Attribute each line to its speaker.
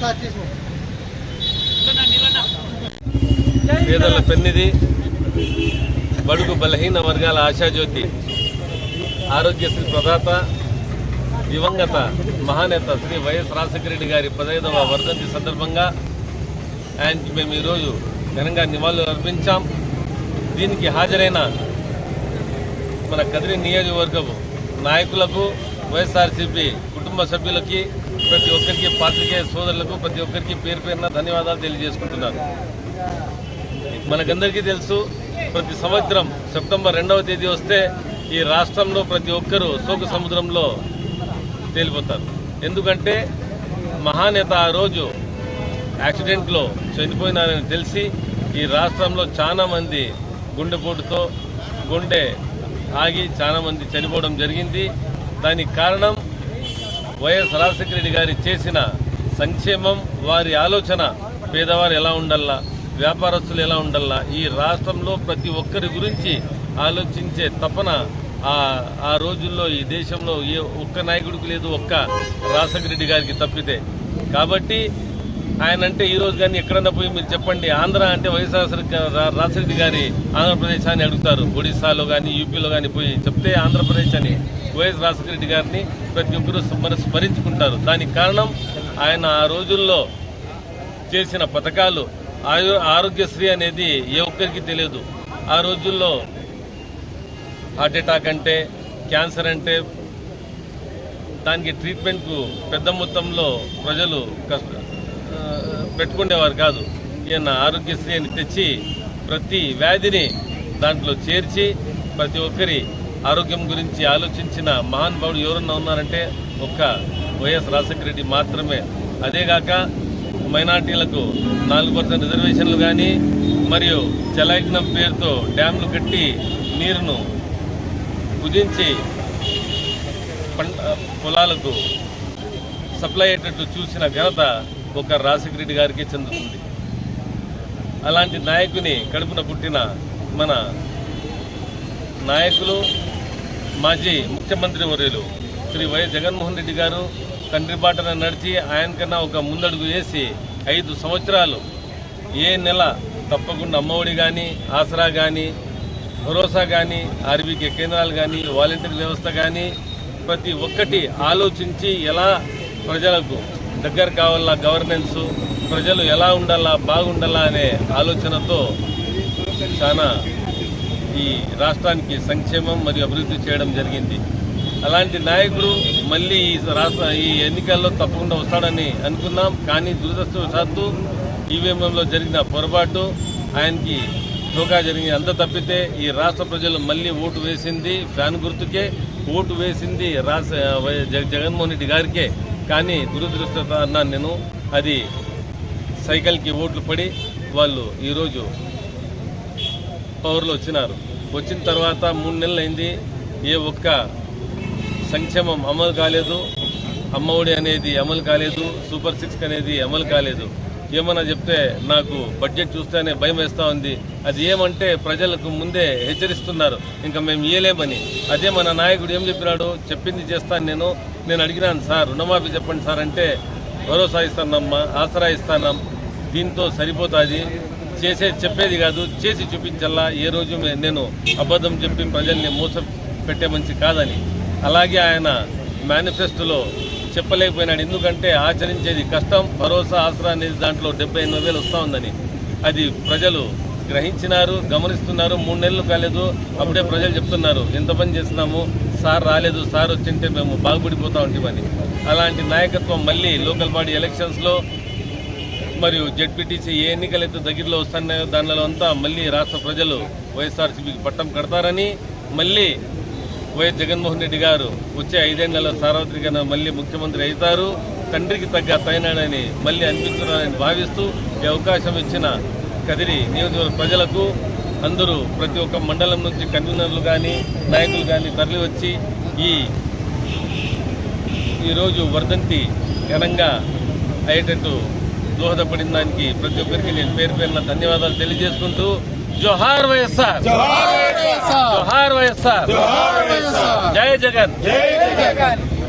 Speaker 1: Sir పేదల పెన్నిది బడుగు బలహీన వర్గాల ఆశాజ్యోతి ఆరోగ్యశ్రీ ప్రదాత దివంగత మహానేత శ్రీ వైఎస్ రాజశేఖర రెడ్డి గారి పదహైదవ వర్ధంతి సందర్భంగా ఆయనకి మేము ఈరోజు ఘనంగా నివాళులు అర్పించాం. దీనికి హాజరైన మన కదిరి నియోజకవర్గము నాయకులకు వైఎస్ఆర్సీపీ కుటుంబ సభ్యులకి ప్రతి ఒక్కరికి పాత్రికేయ సోదరులకు ప్రతి ఒక్కరికి పేరు పేరున ధన్యవాదాలు తెలియజేసుకుంటున్నాను. మనకందరికీ తెలుసు ప్రతి సంవత్సరం సెప్టెంబర్ రెండవ తేదీ వస్తే ఈ రాష్ట్రంలో ప్రతి ఒక్కరూ శోక సముద్రంలో తేలిపోతారు. ఎందుకంటే మహానేత ఆ రోజు యాక్సిడెంట్లో చనిపోయినారని తెలిసి ఈ రాష్ట్రంలో చాలామంది గుండెపోటుతో గుండె ఆగి చాలామంది చనిపోవడం జరిగింది. దానికి కారణం వైఎస్ రాజశేఖర రెడ్డి గారి చేసిన సంక్షేమం వారి ఆలోచన పేదవారు ఎలా ఉండాలా వ్యాపారస్తులు ఎలా ఉండాలా ఈ రాష్ట్రంలో ప్రతి ఒక్కరి గురించి ఆలోచించే తపన ఆ ఆ రోజుల్లో ఈ దేశంలో ఏ ఒక్క నాయకుడికి లేదు ఒక్క రాజశేఖర రెడ్డి గారికి తప్పితే. కాబట్టి ఆయన అంటే ఈరోజు కానీ ఎక్కడన్నా పోయి మీరు చెప్పండి ఆంధ్ర అంటే వైఎస్ఆర్ రాజశేఖర గారి ఆంధ్రప్రదేశ్ అని అడుగుతారు. ఒడిశాలో కానీ యూపీలో కానీ పోయి చెప్తే ఆంధ్రప్రదేశ్ అని వైఎస్ రాజశేఖర రెడ్డి గారిని ప్రతి ఒక్కరూ స్మరించుకుంటారు. దానికి కారణం ఆయన ఆ రోజుల్లో చేసిన పథకాలు ఆయు ఆరోగ్యశ్రీ అనేది ఏ ఒక్కరికి తెలియదు. ఆ రోజుల్లో హార్ట్ అటాక్ అంటే క్యాన్సర్ అంటే దానికి ట్రీట్మెంట్కు పెద్ద మొత్తంలో ప్రజలు కష్ట పెట్టుకునేవారు కాదు. ఈయన ఆరోగ్యశ్రీ అని తెచ్చి ప్రతి వ్యాధిని దాంట్లో చేర్చి ప్రతి ఒక్కరి ఆరోగ్యం గురించి ఆలోచించిన మహానుభావుడు ఎవరన్నా ఉన్నారంటే ఒక్క వైఎస్ రాజశేఖర రెడ్డి మాత్రమే. అదేగాక మైనార్టీలకు నాలుగు పర్సెంట్ రిజర్వేషన్లు కానీ మరియు జలయజ్ఞం పేరుతో డ్యాంలు కట్టి నీరును కుదించి పంట పొలాలకు సప్లై అయ్యేటట్టు చూసిన ఘనత ఒక రాజశేఖరరెడ్డి గారికి చెందుతుంది. అలాంటి నాయకుని కడుపున పుట్టిన మన నాయకులు మాజీ ముఖ్యమంత్రి వర్యులు శ్రీ వైఎస్ జగన్మోహన్ రెడ్డి గారు తండ్రిబాటన నడిచి ఆయన కన్నా ఒక ముందడుగు వేసి ఐదు సంవత్సరాలు ఏ నెల తప్పకుండా అమ్మఒడి కానీ ఆసరా కానీ భరోసా కానీ ఆర్బీకే కేంద్రాలు కానీ వాలంటీర్ వ్యవస్థ కానీ ప్రతి ఒక్కటి ఆలోచించి ఎలా ప్రజలకు దగ్గర కావాలా గవర్నెన్స్ ప్రజలు ఎలా ఉండాలా బాగుండాలా అనే ఆలోచనతో చాలా ఈ రాష్ట్రానికి సంక్షేమం మరియు అభివృద్ధి చేయడం జరిగింది. అలాంటి నాయకుడు మళ్ళీ ఈ రాష్ట్ర ఈ ఎన్నికల్లో తప్పకుండా వస్తాడని అనుకున్నాం. కానీ దురదృష్టవశాత్తు ఈవీఎంలో జరిగిన పొరపాటు ఆయనకి ధోకా జరిగింది. అంత తప్పితే ఈ రాష్ట్ర ప్రజలు మళ్ళీ ఓటు వేసింది ఫ్యాన్ గుర్తుకే ఓటు వేసింది రాష్ట్ర జగన్మోహన్ రెడ్డి గారికే. కానీ దురదృష్టత అన్నాను నేను అది సైకిల్కి ఓట్లు పడి వాళ్ళు ఈరోజు పవర్లో వచ్చినారు. వచ్చిన తర్వాత మూడు నెలలు అయింది ఏ ఒక్క సంక్షేమం అమలు కాలేదు. అమ్మఒడి అనేది అమలు కాలేదు. సూపర్ సిక్స్ అనేది అమలు కాలేదు. ఏమన్నా చెప్తే నాకు బడ్జెట్ చూస్తేనే భయం వేస్తూ ఉంది. అది ఏమంటే ప్రజలకు ముందే హెచ్చరిస్తున్నారు. ఇంకా మేము ఇయ్యలేమని. అదే మన నాయకుడు ఏం చెప్పినాడు? చెప్పింది చేస్తాను నేను. నేను అడిగినాను సార్ రుణమాఫీ చెప్పండి సార్ అంటే భరోసా ఇస్తానమ్మా ఆసరా ఇస్తానం. దీంతో సరిపోతుంది. చేసే చెప్పేది కాదు. చేసి చూపించాలా ఏ రోజు నేను అబద్ధం చెప్పి ప్రజల్ని మోసం పెట్టే మంచి కాదని. అలాగే ఆయన మేనిఫెస్టోలో చెప్పలేకపోయినాడు. ఎందుకంటే ఆచరించేది కష్టం భరోసా ఆసరా అనేది దాంట్లో డెబ్బై ఎనిమిది వేలు వస్తూ ఉందని. అది ప్రజలు గ్రహించినారు గమనిస్తున్నారు. మూడు నెలలు కాలేదు అప్పుడే ప్రజలు చెప్తున్నారు ఎంత పని చేస్తున్నాము? సార్ రాలేదు సార్ వచ్చింటే మేము బాగుపడిపోతా ఉంటామని అలాంటి నాయకత్వం మళ్ళీ లోకల్ బాడీ ఎలక్షన్స్లో మరియు జెడ్పీటీసీ ఏ ఎన్నికలైతే దగ్గరలో వస్తున్నాయో దానిలో అంతా మళ్ళీ రాష్ట్ర ప్రజలు వైఎస్ఆర్సీపీకి పట్టం కడతారని మళ్ళీ వైఎస్ జగన్మోహన్ రెడ్డి గారు వచ్చే ఐదేళ్ళలో సార్వత్రికంగా మళ్ళీ ముఖ్యమంత్రి అవుతారు. తండ్రికి తగ్గ తైనాడని మళ్ళీ అనిపిస్తున్నారని భావిస్తూ ఈ అవకాశం ఇచ్చిన కదిరి నియోజకవర్గ ప్రజలకు అందరూ ప్రతి ఒక్క మండలం నుంచి కన్వీనర్లు కానీ నాయకులు కానీ తరలివచ్చి ఈ ఈరోజు వర్ధంతి ఘనంగా అయ్యేటట్టు దోహదపడిన దానికి ప్రతి ఒక్కరికి నేను పేరు పేరున ధన్యవాదాలు తెలియజేసుకుంటూ जोहार वैसा जोहार वैसा जोहार वैसा
Speaker 2: जोहार वैसा जय जगत जय जगत